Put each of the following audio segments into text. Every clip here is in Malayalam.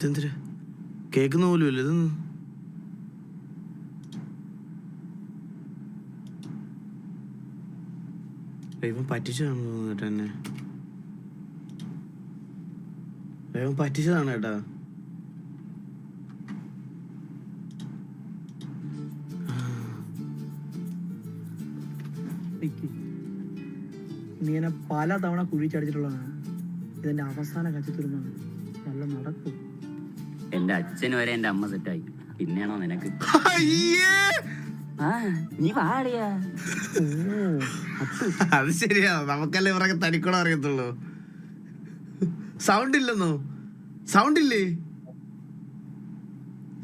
ഇതെന്തിന്? കേൾക്കുന്ന പോലും ഇല്ല. പറ്റിച്ചതാണെന്ന് തോന്നുന്നു എന്നെ. ദൈവം പറ്റിച്ചതാണ് കേട്ടാ. നീ എന്നെ പല തവണ കുഴിച്ചടിച്ചിട്ടുള്ളതാണ്. ഇതെന്റെ അവസാന കച്ചിത്തിരുന്നാണ് നല്ല നടക്കും. എന്റെ അച്ഛൻ വരെ എന്റെ അമ്മ സെറ്റായി പിന്നെയാണോ നിനക്ക്? നീ പാടിയാ അത് ശരിയാ. നമുക്കല്ലേ ഇവരൊക്കെ തനിക്കൂടെ അറിയത്തുള്ളൂ. സൗണ്ട് ഇല്ലെന്നോ? സൗണ്ട് ഇല്ലേ?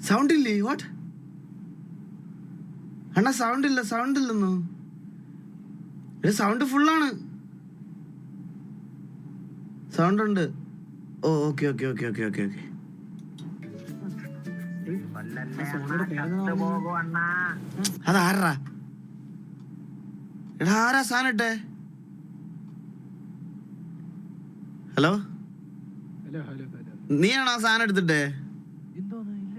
സൗണ്ട് ഇല്ലേ? വാട്ട് അണ്ണാ സൗണ്ട് ഇല്ല സൗണ്ട് ഇല്ലെന്നോ? സൗണ്ട് ഫുള്ളാണ് സൗണ്ട് ഉണ്ട്. ഓ okay okay okay okay okay okay. അതാരാ? എടാ ആരാ ഹലോ? Hello hello hello. നീയാണോ ആ സാധനം എടുത്തിട്ടേ?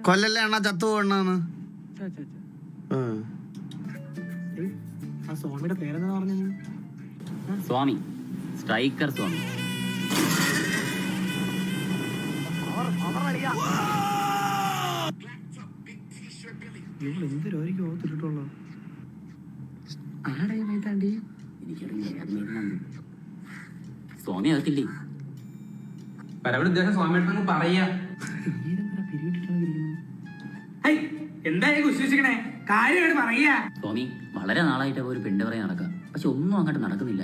കൊല്ലല്ലേ അണ്ണാ ചത്തു പോകണെന്ന് സ്വാമി സ്ട്രൈക്കർ സ്വാമി. ഏയ്, ആ സോണിയുടെ പേരെന്താ എന്ത് രോഗിക്ക് സ്ട്രൈക്കർ സ്വാമി മൈതാണ്ടി ഓർത്തിട്ടുള്ളൂ സ്വാമി അകത്തില്ലേ? പരവൻ ഉദ്ദേശം സ്വാമിയുടെ പറയാ. ഇതെന്താ പിരിവിട്ടിട്ടാണ് ഇരിക്കുന്നത്? എന്തായി വിശ്വസിക്കണേ കാര്യമായിട്ട് പറയാ. സ്വാമി വളരെ നാളായിട്ട് ഒരു പെണ്ണ് പറയാൻ നടക്കാം. പക്ഷെ ഒന്നും അങ്ങോട്ട് നടക്കുന്നില്ല.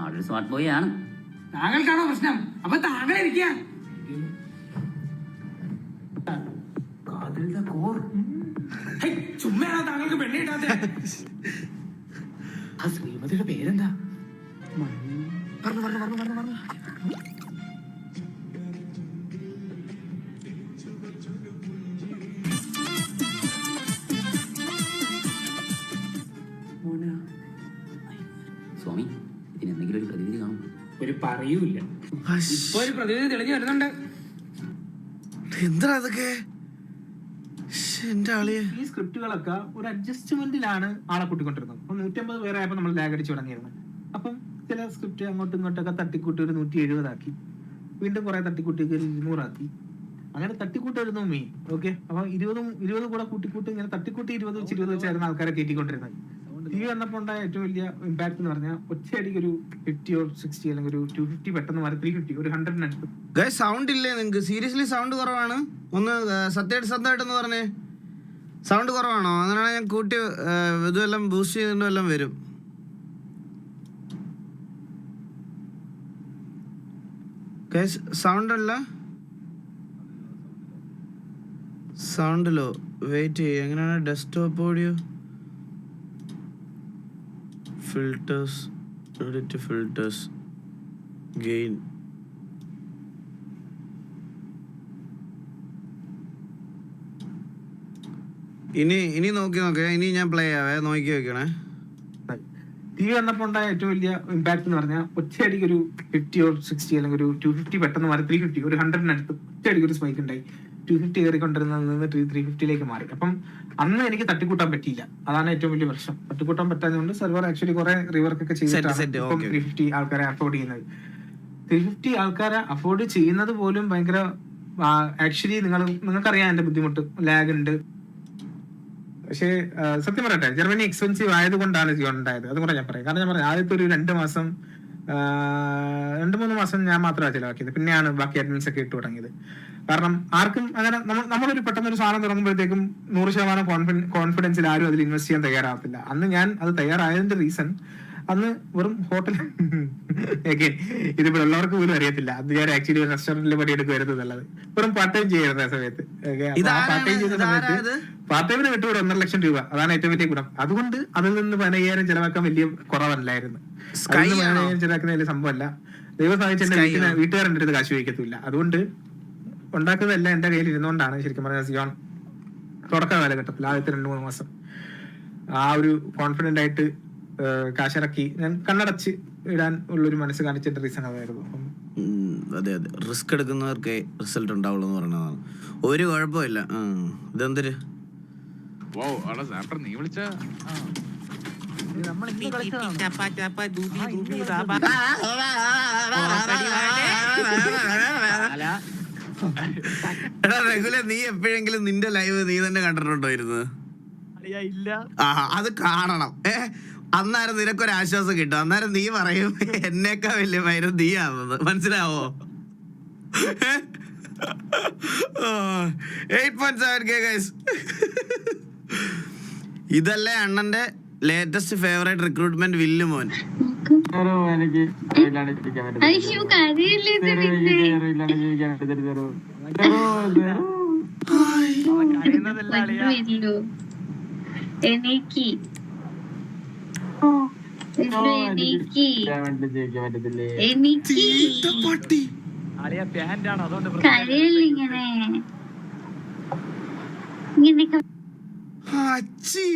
ആളൊരു സ്മാർട്ട് ബോയ് ആണ്. താങ്കൾക്കാണോ പ്രശ്നം? അപ്പൊ താങ്കൾ ഇരിക്കുക. ചുമ്മയാണോ താങ്കൾക്ക് പെണ്ണി കിട്ടാത്ത. ആ ശ്രീമതിയുടെ പേരെന്താ? പറഞ്ഞു പറഞ്ഞു പറഞ്ഞു പറഞ്ഞു പറഞ്ഞു സ്വാമി ഇതിന് എന്തെങ്കിലും ഒരു പ്രതിവിധി കാണും. ഒരു പറയൂല ഇപ്പൊ ഒരു പ്രതിനിധി തെളിഞ്ഞു വരുന്നുണ്ട്. എന്താ അതൊക്കെ? ഈ സ്ക്രിപ്റ്റുകളൊക്കെ ഒരു അഡ്ജസ്റ്റ്മെന്റിലാണ് ആളെ കൂട്ടിക്കൊണ്ടിരുന്നത്. അപ്പൊ നൂറ്റമ്പത് പേരായപ്പോ നമ്മൾ ലാഗ് അടിച്ചു തുടങ്ങിയിരുന്നു. അപ്പം ചില സ്ക്രിപ്റ്റ് അങ്ങോട്ടും ഇങ്ങോട്ടൊക്കെ തട്ടിക്കൂട്ടി ഒരു നൂറ്റി എഴുപതാക്കി വീണ്ടും കുറെ തട്ടിക്കൂട്ടി ഒരു ഇരുന്നൂറാക്കി. അങ്ങനെ തട്ടിക്കൂട്ടായിരുന്നു മെയിൻ. ഓക്കെ? അപ്പൊ ഇരുപതും ഇരുപതും കൂടെ കൂട്ടിക്കൂട്ടി ഇങ്ങനെ തട്ടിക്കൂട്ടി ഇരുപത് വെച്ച് ഇരുപത് വെച്ചായിരുന്നു ആൾക്കാരെ കയറ്റിക്കൊണ്ടിരുന്നത്. ടി വി വന്നപ്പോൾ ഉണ്ടായ ഏറ്റവും വലിയ ഇമ്പാക്ട് എന്ന് പറഞ്ഞാൽ ഒറ്റയടിക്ക് ഒരു ഫിഫ്റ്റി ഓർ സിക്സ്റ്റി അല്ലെങ്കിൽ ഒരു ടു ഫിഫ്റ്റി പെട്ടെന്ന് മാറി ത്രീ ഫിഫ്റ്റി ഒരു ഹൺഡ്രഡിനടുത്ത് ഗൈ സൗണ്ട് ഇല്ലേ നിങ്ങൾക്ക് സീരിയസ്ലി സൗണ്ട് കുറവാണ്? ഒന്ന് സത്യമായിട്ട് സത്യമായിട്ടൊന്ന് പറഞ്ഞേ. സൗണ്ട് കുറവാണോ? അങ്ങനെയാണെങ്കിൽ ഞാൻ കൂട്ടി ഇതുമെല്ലാം ബൂസ്റ്റ് ചെയ്തുകൊണ്ട് വല്ലതും വരും. സൗണ്ട് അല്ല സൗണ്ടിലോ? വെയിറ്റ് ചെയ്യും. എങ്ങനെയാണ് desktop audio filters edit filters gain ഇനി ഇനി നോക്കി നോക്കേ. ഇനി ഞാൻ പ്ലേ ആവേ നോക്കി വെക്കണേ. ടി വി വന്നപ്പോൾ ഉണ്ടായ ഏറ്റവും വലിയ ഇമ്പാക്ട് എന്ന് പറഞ്ഞാൽ ഒറ്റയടിക്ക് ഒരു ഫിഫ്റ്റി ഓർ സിക്സ്റ്റി അല്ലെങ്കിൽ ഒരു ടു ഫിഫ്റ്റി പെട്ടെന്ന് മാറി. ത്രീ ഫിഫ്റ്റി ഒരു ഹൺഡ്രഡിനടുത്ത് ഒറ്റയടിക്ക് ഒരു സ്പൈക്ക് ഉണ്ടായി. ടു ഫിഫ്റ്റി കയറിക്കൊണ്ടിരുന്നതിൽ നിന്ന് ത്രീ ഫിഫ്റ്റിയിലേക്ക് മാറി. അപ്പം അന്ന് എനിക്ക് തട്ടിക്കൂട്ടാൻ പറ്റിയില്ല. അതാണ് ഏറ്റവും വലിയ പ്രശ്നം. തട്ടിക്കൂട്ടാൻ പറ്റാത്തതുകൊണ്ട് സെർവർ ആക്ച്വലി കുറെ റിവർക്ക് ഒക്കെ ചെയ്തിട്ടാണ് ഇപ്പം ത്രീ ഫിഫ്റ്റി ആൾക്കാരെ അഫോർഡ് ചെയ്യുന്നത്. ത്രീ ഫിഫ്റ്റി ആൾക്കാരെ അഫോർഡ് ചെയ്യുന്നത് പോലും ഭയങ്കര ആക്ച്വലി നിങ്ങൾ നിങ്ങൾക്കറിയാം എന്റെ ബുദ്ധിമുട്ട്. ലാഗ് ഉണ്ട്. പക്ഷേ സത്യം പറയട്ടെ ജർമ്മനി എക്സ്പെൻസീവ് ആയതുകൊണ്ടാണ് ജിയോൺ ഉണ്ടായത്. അതും കൂടെ ഞാൻ പറയാം. കാരണം ഞാൻ പറയാം ആദ്യത്തെ ഒരു രണ്ട് മാസം രണ്ട് മൂന്ന് മാസം ഞാൻ മാത്രമാണ് ചിലവാക്കിയത്. പിന്നെയാണ് ബാക്കി അഡ്മിൻസ് ഒക്കെ ഇട്ട് തുടങ്ങിയത്. കാരണം ആർക്കും അങ്ങനെ നമ്മൾ നമ്മളൊരു പെട്ടെന്ന് ഒരു സാധനം തുടങ്ങുമ്പോഴത്തേക്കും നൂറ് ശതമാനം കോൺഫിഡൻസിൽ ആരും അതിൽ ഇൻവെസ്റ്റ് ചെയ്യാൻ തയ്യാറാവത്തില്ല. അന്ന് ഞാൻ അത് തയ്യാറായതിന്റെ റീസൺ അന്ന് വെറും ഹോട്ടൽ ഓക്കെ ഇതിപ്പോ എല്ലാവർക്കും പോലും അറിയത്തില്ല. അത് ഞാൻ ആക്ച്വലി ഒരു റെസ്റ്റോറന്റിൽ പണിയെടുക്കുമായിരുന്നു എന്നുള്ളത്. വെറും പാർട്ട് ടൈം ചെയ്യായിരുന്നു ആ സമയത്ത്. പാർട്ട് ടൈം ചെയ്യുന്ന സമയത്ത് പാർട്ട് ടൈമിന് വിട്ടുകൂടെ ഒന്നര ലക്ഷം രൂപ. അതാണ് ഏറ്റവും വലിയ ഗുണം. അതുകൊണ്ട് അതിൽ നിന്ന് പതിനയ്യായിരം ചെലവാക്കാൻ വലിയ കുറവല്ലായിരുന്നു? പതിനയ്യായിരം ചെലവാക്കുന്ന വലിയ സംഭവമല്ല. ദൈവം സഹായിച്ച എന്റെ Sky വീട്ടിന് വീട്ടുകാരുടെ അടുത്ത് കാശ് വയ്ക്കത്തില്ല അതുകൊണ്ട് ഉണ്ടാക്കുന്നതെല്ലാം എന്റെ കയ്യിൽ ഇരുന്നുകൊണ്ടാണ് ശരിക്കും പറഞ്ഞാൽ സിയോൺ. തുടക്ക കാലഘട്ടത്തിൽ ആദ്യത്തെ രണ്ട് മൂന്ന് മാസം. ആ ഒരു കോൺഫിഡന്റ് ആയിട്ട് കാശിറക്കി. ഞാൻ കണ്ണടച്ച് ഇടാൻ ഉള്ളൊരു മനസ്സ് കാണിച്ചതിന്റെ റീസൺ അതായിരുന്നു. അപ്പം അതെ അതെ. റിസ്ക് എടുക്കുന്നവർക്ക് റിസൾട്ട് ഉണ്ടാവുള്ളൂ എന്ന് പറയുന്നതാണ്. ഒരു കുഴപ്പമില്ല. ഇതെന്തൊരു? നീ എപ്പോഴെങ്കിലും നിന്റെ ലൈവ് നീ തന്നെ കണ്ടിട്ടുണ്ടോ ഇരുന്ന് അത് കാണണം. ഏ അന്നേരം നിനക്കൊരു ആശ്വാസം കിട്ടും. അന്നേരം നീ പറയും എന്നേക്കാ വലിയ മൈരം നീ ആവുന്നത് മനസ്സിലാവോ ഇതല്ലേ അണ്ണന്റെ ലേറ്റസ്റ്റ് ഫേവറേറ്റ് റിക്രൂട്ട്മെന്റ് വില്ലു മോൻ? എനിക്ക് എനിക്ക് എനിക്ക് പട്ടി അളിയ പാന്റാണ് അതുകൊണ്ട് കരയില്ല ഇങ്ങനെ ഇങ്ങനെയൊക്കെ അച്ചി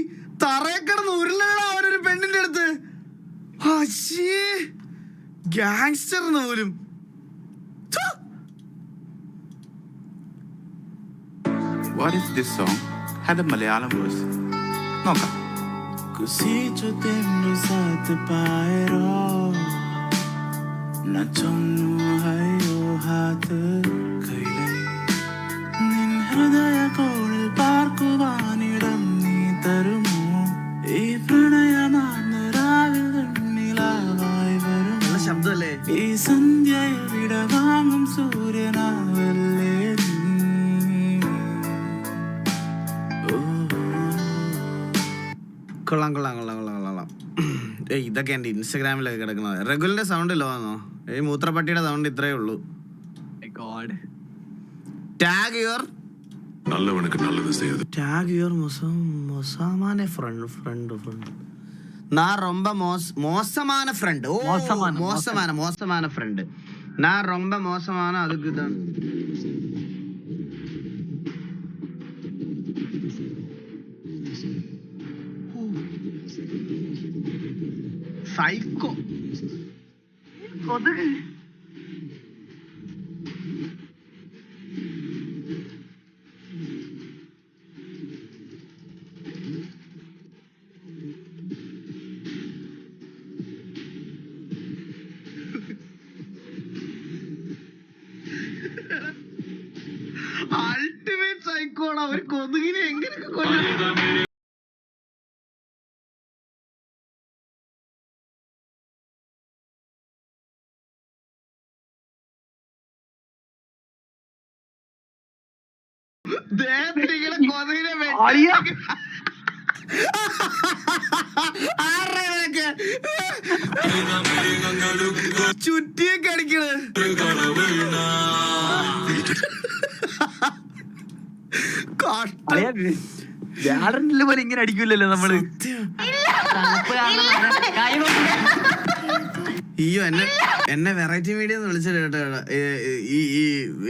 തറയെ കിടന്ന് ഉരുളകളാ അവനൊരു പെണ്ണിന്റെ അടുത്ത്. അച്ചി ഗാങ്സ്റ്റർ പോലും! What is this song had a Malayalam verse നോക്കാം. così ciò te lo sate paero na chonu hai o hat kai le nin hrudaya par kubani കൊള്ളാം കൊള്ളാം കൊള്ളാം കൊള്ളാം കൊള്ളാം ഏയ് ഇതൊക്കെ എൻ്റെ ഇൻസ്റ്റഗ്രാമിലൊക്കെ കിടക്കുന്നത് റെഗുലിന്റെ സൗണ്ട് ലോ ആണോ ഈ മൂത്രപ്പട്ടിയുടെ സൗണ്ട് ഇത്രയേ ഉള്ളൂ ഗോഡ് ടാഗ് യുവർ நல்லவனுக்கு நல்லது செய்யுது tag your മൊസാമാനെ friend friend friend നാ ரொம்ப மோஸ் மோசமான ஃப்ரெண்ட் ஓ மோசமான, மோசமான மோசமான ஃப்ரெண்ட் நான் ரொம்ப மோசமான அதுக்கு தான் സൈക്കോ. കൊതുക്. അൾട്ടിമേറ്റ് സൈക്കോണ് അവർ കൊതുകിനെ എങ്ങനെയൊക്കെ കൊല്ലും ഇവനൊക്കെ? ചുറ്റിയൊക്കെ അടിക്കണ്. കഷ്ടം. അളിയ ഗാർഡനിൽ പോലെ ഇങ്ങനെ അടിക്കില്ലല്ലോ നമ്മൾ. അയ്യോ എന്നെ എന്നെ വെറൈറ്റി മീഡിയ എന്ന് വിളിച്ചിട്ട് കേട്ടോ ഈ ഈ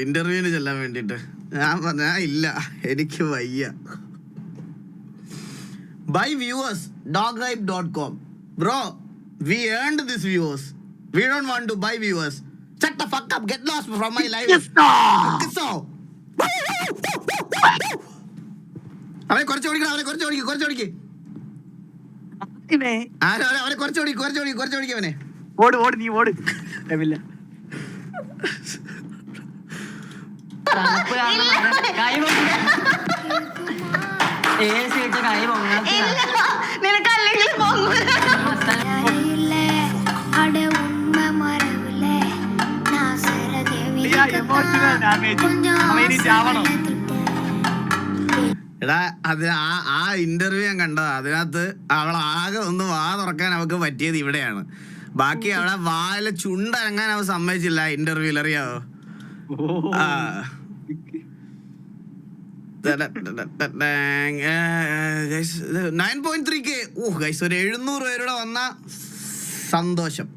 ഇന്റർവ്യൂവിന് ചെല്ലാൻ വേണ്ടിട്ട്. ഞാൻ പറഞ്ഞ ഇല്ല. എനിക്ക് വയ്യ. Bye viewers dog hype dot com bro we earned this viewers we don't want to bye viewers Shut the fuck up. Get lost from my life. So. അവനെ കുറച്ച് ഓടിക്കണം അവനെ കുറച്ച് ഓടിക്കും കുറച്ച് ഓടിക്കും. അവനെ. കുറച്ച് ഓടിക്കും കുറച്ച് ഓടിക്കും കുറച്ച് ഓടിക്കും അവനെ. ഓട് ഓട് നീ ഓട്. രവില്ല. നിനക്കല്ലെങ്കിൽ அட എടാ അത് ആ ആ ഇന്റർവ്യൂ ഞാൻ കണ്ടത്. അതിനകത്ത് അവൾ ആകെ ഒന്ന് വാ തുറക്കാൻ അവൾക്ക് പറ്റിയത് ഇവിടെയാണ്. ബാക്കി അവളെ വായിലെ ചുണ്ടനങ്ങാൻ അവ സമ്മതിച്ചില്ല ഇന്റർവ്യൂലറിയാവോ ആ. നയൻ പോയിന്റ് ത്രീ കെ ഓ ഗൈസ് ഒരു എഴുന്നൂറ് പേരുടെ വന്ന സന്തോഷം.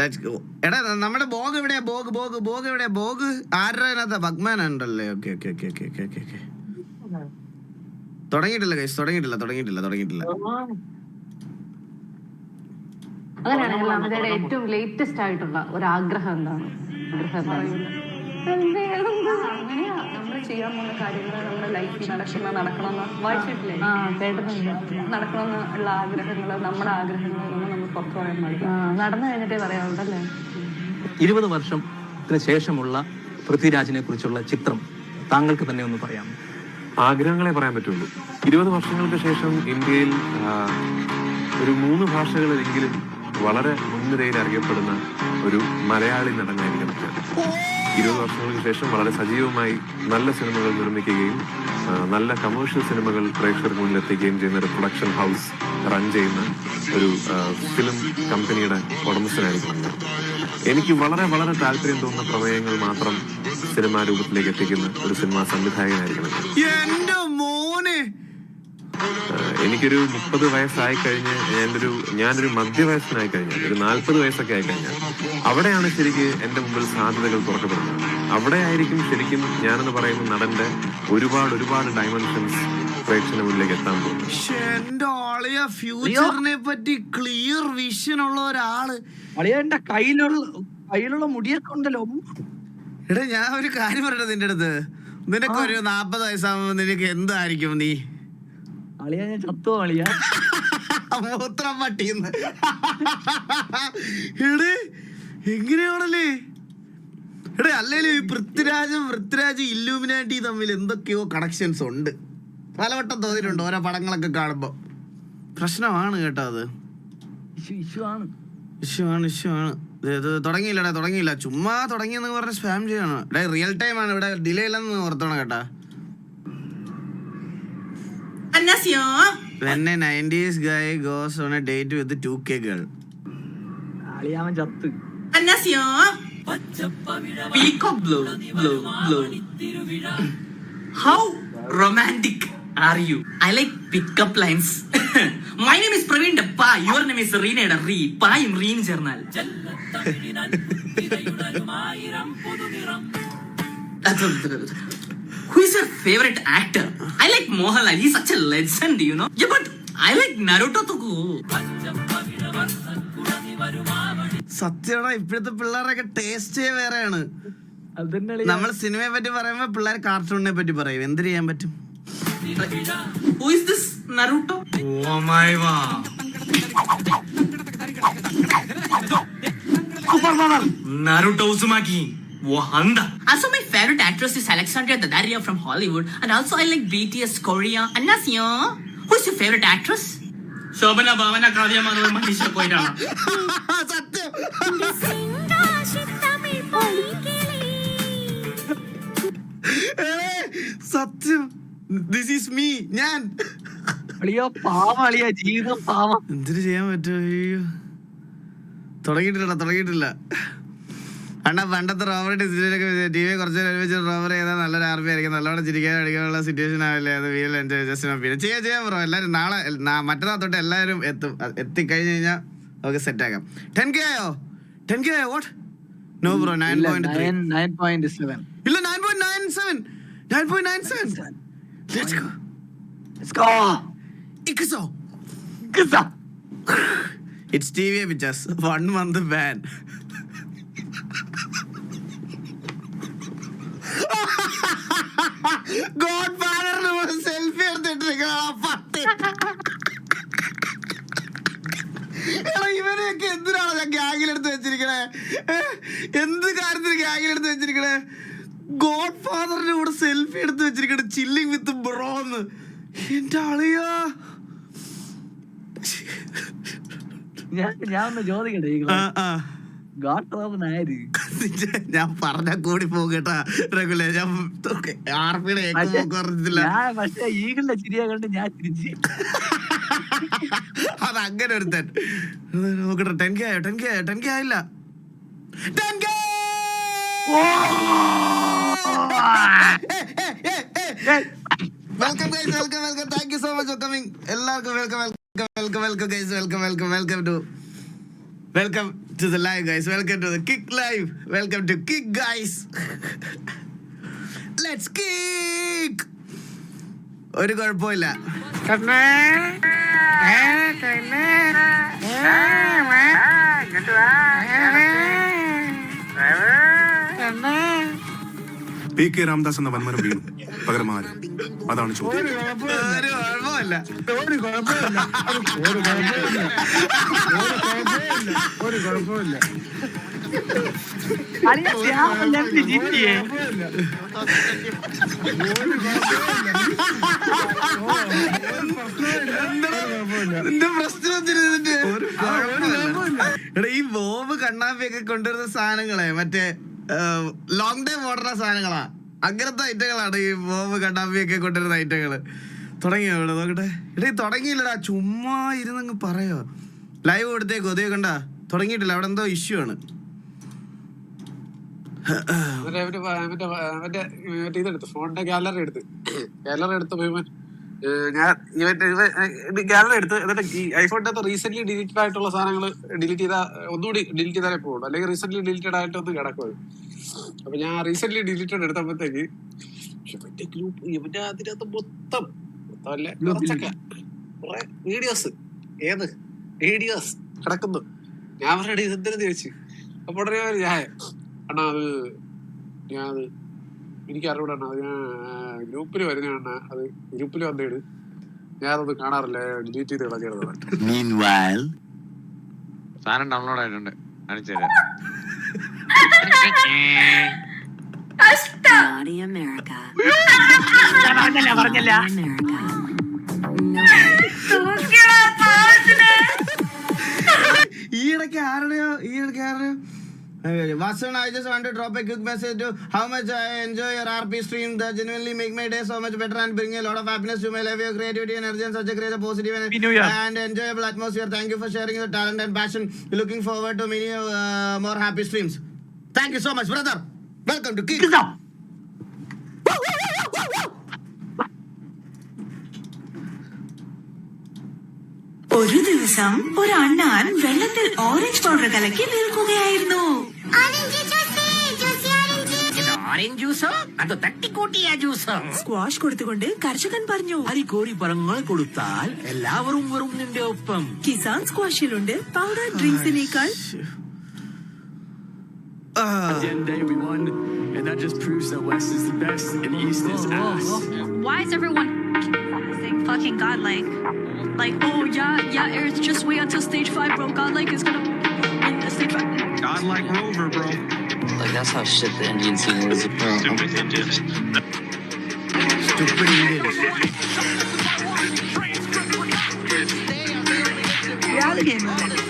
Let's go. എടാ നമ്മുടെ ബോഗ് എവിടെയാ? ബോഗ് ബോഗ് ബോഗ് എവിടെയാ? ബോഗ് ആരുടെ അതിനകത്താ ബഗ്മാൻ ഉണ്ടല്ലേ? Okay okay okay okay okay okay okay തുടങ്ങിയിട്ടില്ല ഗൈസ് തുടങ്ങിയിട്ടില്ല തുടങ്ങിയിട്ടില്ല തുടങ്ങിയിട്ടില്ല. അങ്ങനെയാണെങ്കിൽ അമിതയുടെ ഏറ്റവും ലേറ്റസ്റ്റ് ആയിട്ടുള്ള ഒരു ആഗ്രഹം എന്താണ്? ആഗ്രഹം എന്താണ്? ചെയ്യാൻ പോകുന്ന കാര്യങ്ങൾ നമ്മുടെ ലൈഫിൽ നടക്കുന്ന നടക്കണമെന്ന് വായിച്ചിട്ടില്ലേ? നടക്കണമെന്ന് ഉള്ള ആഗ്രഹങ്ങൾ നമ്മുടെ ആഗ്രഹങ്ങൾ ഒന്നും നമ്മൾ പുറത്തു പറയാൻ പാടില്ല. നടന്നു കഴിഞ്ഞിട്ടേ പറയാവുള്ളൂ ഇരുപത് വർഷത്തിന് ശേഷമുള്ള പൃഥ്വിരാജിനെ കുറിച്ചുള്ള ചിത്രം താങ്കൾക്ക് തന്നെ ഒന്ന് പറയാം ആഗ്രഹങ്ങളെ പറയാൻ പറ്റുള്ളൂ. ഇരുപത് വർഷങ്ങൾക്ക് ശേഷം ഇന്ത്യയിൽ ഒരു മൂന്ന് ഭാഷകളിലെങ്കിലും വളരെ മുൻനിരയിൽ അറിയപ്പെടുന്ന ഒരു മലയാളി നടനായിരിക്കണം ഞാൻ ഇരുപത് വർഷങ്ങൾക്ക് ശേഷം വളരെ സജീവമായി നല്ല സിനിമകൾ നിർമ്മിക്കുകയും നല്ല കമേഴ്ഷ്യൽ സിനിമകൾ പ്രേക്ഷകർക്ക് മുന്നിൽ എത്തിക്കുകയും ചെയ്യുന്ന ഒരു പ്രൊഡക്ഷൻ ഹൗസ് റൺ ചെയ്യുന്ന ഒരു ഫിലിം കമ്പനിയുടെ ഉടമസ്ഥനായിരിക്കും എനിക്ക് വളരെ വളരെ താല്പര്യം തോന്നുന്ന പ്രമേയങ്ങൾ മാത്രം സിനിമാ രൂപത്തിലേക്ക് എത്തിക്കുന്ന ഒരു സിനിമാ സംവിധായകനായിരിക്കണം ഞാൻ എന്റെ മോനെ ആഹ് എനിക്കൊരു മുപ്പത് വയസ്സായി കഴിഞ്ഞ് ഞാനൊരു ഞാനൊരു മധ്യവയസ്സനായി കഴിഞ്ഞാൽ ഒരു നാൽപ്പത് വയസ്സൊക്കെ ആയി കഴിഞ്ഞാൽ അവിടെയാണ് ശരിക്കും എന്റെ മുമ്പിൽ സാധ്യതകൾ തുറക്കപ്പെടുന്നത്. അവിടെ ആയിരിക്കും ശരിക്കും ഞാനെന്ന് പറയുന്ന നടന്റെ ഒരുപാട് ഒരുപാട് ഡയമെൻഷൻസ് മുന്നിലേക്ക് എത്താൻ പോകുന്നത്. ഫ്യൂച്ചറിനെ പറ്റി ക്ലിയർ വിഷൻ ഉള്ള ഒരാൾ. അളിയ എന്റെ കയ്യിലുള്ള കയ്യിലുള്ള മുടിയൊക്കെ ഉണ്ടല്ലോ. എടാ ഞാൻ ഒരു കാര്യം പറയട്ടെ നിന്റെ അടുത്ത്? നിനക്ക് ഒരു നാപ്പത് വയസ്സാകുമ്പോ നിനക്ക് എന്തായിരിക്കും നീ? അളിയ ഞാൻ ചത്തോ അളിയാ? മൂത്രം പട്ടിന്ന്. എടേ എങ്ങനെയാണല്ലേ? എടേ അല്ലേലും ഈ പൃഥ്വിരാജും പൃഥ്വിരാജ് ഇല്ലൂമിനാറ്റി തമ്മിൽ എന്തൊക്കെയോ കണക്ഷൻസ് ഉണ്ട്. പലവട്ടം തോന്നിയിട്ടുണ്ട് ഓരോ പടങ്ങളൊക്കെ കാണുമ്പോ. പ്രശ്നമാണ് കേട്ടോ അത്. ഇഷ്യുവാണ് ഇഷ്യുവാണ് തുടങ്ങിയില്ലടാ തുടങ്ങിയില്ല. ചുമ്മാ തുടങ്ങിയെന്ന് പറഞ്ഞ് സ്പാം ചെയ്യണം. ഡേ റിയൽ ടൈം ആണ്. ഇവിടെ ഡിലേ ഇല്ലെന്ന് ഓർത്തോണം കേട്ടാ. When a 90s guy goes on a date with a 2K girl. അളിയാവൻ ചത്ത് How romantic are you? I like pickup lines. My name is Praveen Pa. Your name is Reenada Ree. പായും റീൻ ചേർന്നാൽ Who is your favorite actor? I like Mohanlal. He's such a legend, you know. Yeah, but I like Naruto too. സത്യമാണോ ഇപ്പോഴത്തെ പിള്ളേരൊക്കെ ടേസ്റ്റേ വേറെയാണ് നമ്മൾ സിനിമയെ പറ്റി പറയുമ്പോ പിള്ളേർ കാർട്ടൂണിനെ പറ്റി പറയും എന്ത് ചെയ്യാൻ പറ്റും Who is this Naruto? Oh my god. Naruto Uzumaki. Wahanda. Also, my favorite actress is Alexandria Daddario from Hollywood. And also, I like BTS Korea. Annyeonghaseyo. who's is your favorite actress? Shobhana Bhavana Kavya Manorama teacher പോയിട്ടാണ് സത്യം ദിസ് ഈസ് മീ ഞാൻ അളിയോ പാവം അളിയ ജീവിതം പാവം എന്തിനു ചെയ്യാൻ പറ്റുമോ അയ്യോ തുടങ്ങിയിട്ടില്ല തുടങ്ങിയിട്ടില്ല അണ്ണാ പണ്ടത്തെ റോബർ ഡിസിലൊക്കെ ടി വി കുറച്ച് നേരം ഒരുമിച്ച് റോബർ ചെയ്താൽ നല്ലൊരു ആർ ബി ആയിരിക്കും. നല്ലോണം ചിരിക്കാൻ അടിക്കാനുള്ള സിറ്റുവേഷൻ ആവില്ലേ? അത് വീൽ എൻജോയ് ജസ്റ്റ് പിന്നെ ചെയ്യാം ചെയ്യാം ബ്രോ എല്ലാവരും നാളെ മറ്റന്നാൾ തൊട്ട് എല്ലാവരും എത്തും. എത്തിക്കഴിഞ്ഞ് കഴിഞ്ഞാൽ നമുക്ക് സെറ്റ് ആക്കാം. ടെൻ കെ ആയോ? ടെൻ കെ ആയോ? What no bro nine point three nine point seven ഇല്ല nine point nine seven nine point nine seven let's go let's go ഇക്സോ Kisa. It's T V pictures one month ban god ഫാദറിന് selfie എടുത്തിട്ടിരിക്കണം പത്ത് എടാ ഇവനെയൊക്കെ എന്തിനാണ് ഞാൻ ഗ്യാങ്ങിലെടുത്ത് വെച്ചിരിക്കണേ? എന്ത് കാര്യത്തിന് ഗ്യാങ്ങിലെടുത്ത് വെച്ചിരിക്കണേ? ഗോഡ് ഫാദറിന്റെ കൂടെ സെൽഫി എടുത്ത് വെച്ചിരിക്കണേ ചില്ലിങ് വിത്ത് ബ്രോന്ന് എന്റെ അളിയാ. ഞാൻ ഞാൻ ഒന്ന് ചോദിക്കട്ടെ ഈ ആ ആ ഞാൻ പറഞ്ഞ കൂടി പോകട്ടാ റഗുല ഞാൻ ആർപ്പിടെ ഏക്കുമ്പോ കുറഞ്ഞില്ല പക്ഷെ ഈകളുടെ ചിരിയെ കണ്ട് ഞാൻ തിരിച്ച് അത് അങ്ങനെ ഒരുത്തൻ. ഇത് നോക്കട്ടെ ടെൻ കെ ആയോ? ടെൻ കെ ആയോ? ടെൻ കെ ആയില്ല. Ten K! Welcome guys welcome welcome thank you so much for coming എല്ലാവർക്കും welcome welcome welcome welcome guys welcome welcome welcome to welcome to the live guys welcome to the kick live welcome to kick guys let's kick ഒരു കുഴപ്പമില്ല. കണ്ണേ. പി കെ രാംദാസ് എന്ന വന്മരം വീണു. പകരം ആര്? അതാണ് ചോദ്യം. പ്രശ്നം? എടാ ഈ ബോബ് കണ്ണാപ്പിയൊക്കെ കൊണ്ടുവരുന്ന സാധനങ്ങളെ മറ്റേ ലോങ് ടൈം ഓടുന്ന സാധനങ്ങളാ. അങ്ങനത്തെ ഐറ്റങ്ങളാണ് ഈ ബോബ് കണ്ണാപ്പിയൊക്കെ കൊണ്ടുവരുന്ന ഐറ്റങ്ങൾ തുടങ്ങിയോ ഇവിടെ? നോക്കട്ടെ. ഇട തുടങ്ങിയില്ലടാ. ചുമ്മാ ഇരുന്നങ്ങ് പറയോ. ലൈവ് കൊടുത്തേക്ക്? ഒതേ കണ്ട. തുടങ്ങിയിട്ടില്ല. അവിടെ എന്തോ ഇഷ്യൂ ആണ്. ഫോണിന്റെ ഗാലറി എടുത്ത്. ഗാലറി എടുത്ത് ഭീമൻ ഞാൻ ഇവന്റെ ഇവ ഗാലറി എടുത്ത് എന്നിട്ട് ഈ ഐഫോണിന്റെ അകത്ത് റീസെന്റ് ഡിലീറ്റഡ് ആയിട്ടുള്ള സാധനങ്ങൾ ഡിലീറ്റ് ചെയ്താൽ ഒന്നുകൂടി ഡിലീറ്റ് ചെയ്താലേ പോകുള്ളൂ അല്ലെങ്കിൽ റീസെന്റ് ഡിലീറ്റഡ് ആയിട്ട് ഒന്ന് കിടക്കും അത്. അപ്പൊ ഞാൻ റീസെന്റ് ഡിലീറ്റഡ് എടുത്തപ്പോഴത്തേക്ക് ഇവന്റെ ഗ്രൂപ്പ് ഇവന്റെ അതിനകത്ത് മൊത്തം മൊത്തം അല്ല? കുറച്ചൊക്കെ കുറെ വീഡിയോസ് ഏത്? വീഡിയോസ് കിടക്കുന്നു. ഞാൻ പറഞ്ഞ ഇതെന്തിനെന്ന് ചോദിച്ചു അപ്പൊ ഉടനെ ഞാൻ അണ്ണാ അത് ഞാൻ അത് എനിക്ക് അറിവിടാണ് അത് ഞാൻ ഗ്രൂപ്പിൽ വരുന്നതാണ് അത് ഗ്രൂപ്പിൽ വന്നിട്ട് ഞാനത് കാണാറില്ല. ഡിലീറ്റ് ചെയ്ത് കളഞ്ഞത് സാധനം ഡൗൺലോഡ് ആയിട്ടുണ്ട്. തരാം. ഈ ഇടയ്ക്ക് ആരുടെയോ ഈ ഇടയ്ക്ക് ആരുടെയോ Vasan, I just want to drop a quick message to how much I enjoy your RP stream that genuinely make my day so much better and bring a lot of happiness to my life. Your creativity and energy and such a great, positive and, and enjoyable atmosphere. Thank you for sharing your talent and passion. Looking forward to many uh, more happy streams. Thank you so much, brother. Welcome to Kick. ഒരു ദിവസം ഒരു അണ്ണാൻ വെള്ളത്തിൽ ഓറഞ്ച് പൗഡർ കലക്കി നിൽക്കുകയായിരുന്നു ഓറഞ്ച് ജ്യൂസോ അത് തട്ടിക്കൂട്ടിയ ജ്യൂസോ സ്ക്വാഷ് കൊടുത്തുകൊണ്ട് കർഷകൻ പറഞ്ഞു അരിക്കോരി പറങ്ങൾ കൊടുത്താൽ എല്ലാവരും വരും നിന്റെ ഒപ്പം കിസാൻ സ്ക്വാഷിലുണ്ട് പൗഡർ ഡ്രിങ്ക്സിനേക്കാൾ And that just proves that West is the best and East is ass. Why is everyone saying fucking godlike? Like, oh yeah, yeah, it's just wait until stage five, bro. Godlike is gonna win the stage five. God like Rover, bro. Like that's how shit the Indian scene was. Bro. Stupid Indians.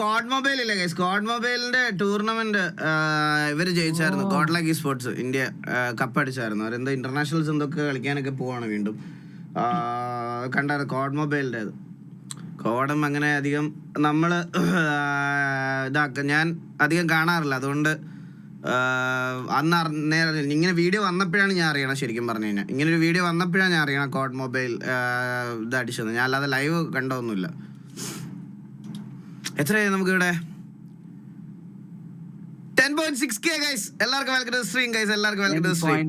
COD mobile ഇല്ലേ ഗൈസ് സ്കോഡ് മൊബൈലിന്റെ ടൂർണമെന്റ് ഇവർ ജയിച്ചായിരുന്നു. Godlike esports India cup അടിച്ചായിരുന്നു. അവരെന്തോ ഇന്റർനാഷണൽസ് എന്തൊക്കെ കളിക്കാനൊക്കെ പോവാണ് വീണ്ടും. കണ്ടായിരുന്നു? കോഡ് അത് കോഡും അങ്ങനെ അധികം നമ്മൾ ഇതാക്ക ഞാൻ അധികം കാണാറില്ല. അതുകൊണ്ട് അന്ന് നേരെ ഇങ്ങനെ വീഡിയോ വന്നപ്പോഴാണ് ഞാൻ അറിയണം ശരിക്കും പറഞ്ഞു കഴിഞ്ഞാൽ. ഇങ്ങനെ ഒരു വീഡിയോ വന്നപ്പോഴാണ് ഞാൻ അറിയണം കോഡ് മൊബൈൽ ഇത് അടിച്ചത്. ഞാൻ അല്ലാതെ ലൈവ് കണ്ടതൊന്നുമില്ല. എത്രയായി നമുക്ക് ഇവിടെ ten point six K guys എല്ലാവർക്കും വെൽക്കം ടു സ്ട്രീം ഗൈസ് എല്ലാവർക്കും വെൽക്കം ടു സ്ട്രീം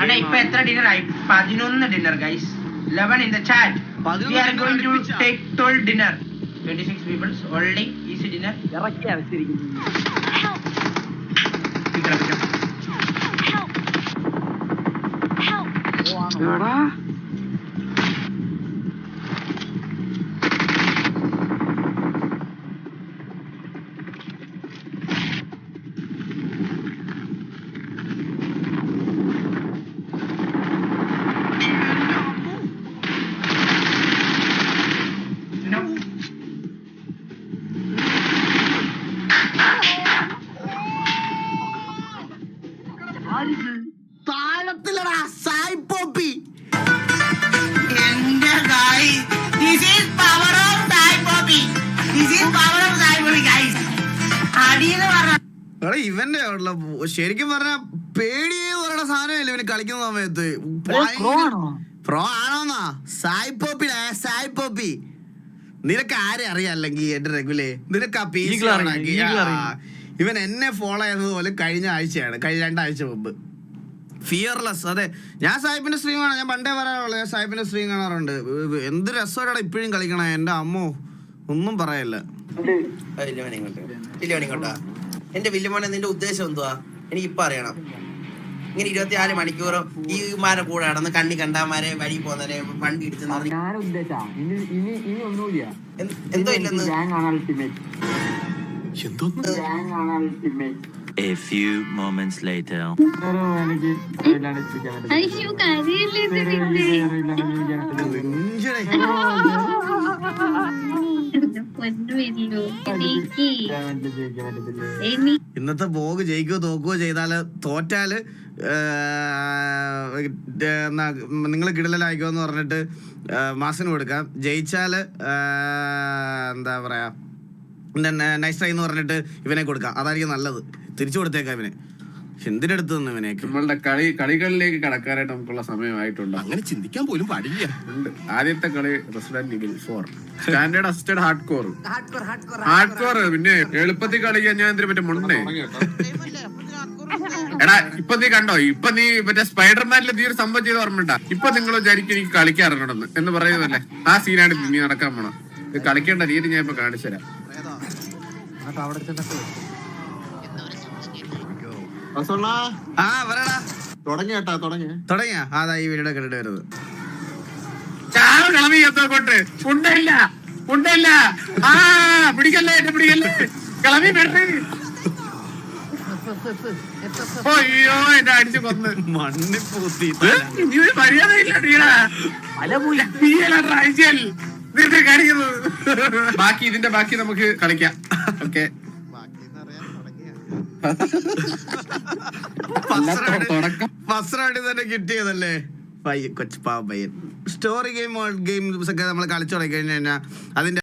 അണ്ണാ ഇപ്പൊ എത്ര ഡിന്നർ ആയി? പതിനൊന്ന് dinner guys eleven in the chat we are going to take toll dinner twenty six peoples already easy dinner ഇറക്കി ശരിക്കും പറഞ്ഞ പേടിയേ പറയണ സാധനമല്ലേ ഇവന് കളിക്കുന്ന സമയത്ത്? പ്രോ ആണോന്നാ? സായി പോപ്പിടാ സായി പോപ്പി നിനക്ക് ആരെ അറിയാം അല്ലെങ്കിൽ എന്റെ റെഗുലേ? നിനക്ക് ആ പി. ഇവൻ എന്നെ ഫോളോ ചെയ്യുന്നത് പോലെ കഴിഞ്ഞ ആഴ്ചയാണ് കഴിഞ്ഞ രണ്ടാഴ്ച മുമ്പ്. ഫിയർലെസ് അതെ. ഞാൻ സാഹിബിന്റെ സ്ട്രീമാണ് ഞാൻ പണ്ടേ പറയാറുള്ളത് ഞാൻ സാഹിബിന്റെ സ്ട്രീം കാണാറുണ്ട്. എന്ത് രസമായിട്ടാണ് ഇപ്പോഴും കളിക്കണ? എന്റെ അമ്മോ ഒന്നും പറയല്ല. എന്റെ വില്ലുമോനെ നിന്റെ ഉദ്ദേശം എന്തുവാ? എനിക്ക് ഇപ്പൊ അറിയണം. ഇങ്ങനെ ഇരുപത്തിനാല് മണിക്കൂറും ഈ മാരെ കൂടെ നടന്ന് കണ്ണി കണ്ടാമാരെ വഴി പോകുന്നവരെ വണ്ടി ഇടിച്ച് എന്തോ ഞാൻ ഉദ്ദേശ ഇനി ഇനി ഇനി ഒന്നുമില്ല. എന്ത്- എന്തോ? ഇല്ലെന്ന് A few moments later. ഇന്നത്തെ ബോഗ് ജയിക്കുകയോ തോക്കുകയോ ചെയ്താൽ തോറ്റാൽ നിങ്ങൾ കിടലായിക്കോ എന്ന് പറഞ്ഞിട്ട് മാസിന് കൊടുക്കാം ജയിച്ചാൽ എന്താ പറയാ നൈസ് ട്രൈ എന്ന് പറഞ്ഞിട്ട് ഇവനെ കൊടുക്കാം. അതായിരിക്കും നല്ലത്. തിരിച്ചു കൊടുത്തേക്കാം ഇവനെ. എന്തിനടുത്ത് നിന്ന് ഇവനെ? നമ്മളുടെ കളി കളികളിലേക്ക് കടക്കാനായിട്ട് നമുക്കുള്ള സമയമായിട്ടുണ്ട്? അങ്ങനെ ചിന്തിക്കാൻ പോലും പാടില്ല. ഉണ്ട്. ആദ്യത്തെ കളി Resident Evil four standard assisted hardcore hardcore പിന്നെ എളുപ്പത്തിൽ കളി ഞാൻ എന്തിനു മറ്റേ മുണ്ടേ? എടാ ഇപ്പൊ നീ കണ്ടോ? ഇപ്പൊ നീ മറ്റേ സ്പൈഡർമാനിലെ നീ ഒരു സംഭവം ചെയ്ത് ഓർമ്മണ്ട ഇപ്പൊ നിങ്ങൾ വിചാരിക്കും എനിക്ക് കളിക്കാറുണ്ടെന്ന് എന്ന് പറയുന്നതല്ലേ? ആ സീനാണ് നീ നടക്കാൻ പോണം ഇത് കളിക്കേണ്ട രീതി ഞാൻ ഇപ്പൊ കാണിച്ചു തരാം ആ പറയടാ. തുടങ്ങി കേട്ടാ തുടങ്ങി. തുടങ്ങിയ. അതാ ഈ വീഡിയോ കണ്ടിട്ട് വരുന്നത്. കളവി എത്തോട്ട് ഉണ്ടല്ല ഉണ്ടല്ല ആ പിടിക്കല്ലേ എന്നെ പിടിക്കല്ലേ. കളവി പെട്ടെ. അയ്യോ എന്നെ അടിച്ചു കൊന്ന്. മണ്ണിപ്പൂത്തി നീ ഒരു നീടാ നീയല്ല ആഴ്ചയിൽ നിന്റെ കാണിക്കുന്നത് ബാക്കി ഇതിന്റെ ബാക്കി നമുക്ക് കളിക്കാം. ഓക്കെ. തന്നെ കിട്ടിയതല്ലേ? പയ്യ കൊച്ചു പാവ പയ്യൻ. സ്റ്റോറി ഗെയിം ഗെയിംസ് ഒക്കെ നമ്മൾ കളിച്ചു തുടങ്ങി കഴിഞ്ഞാൽ അതിന്റെ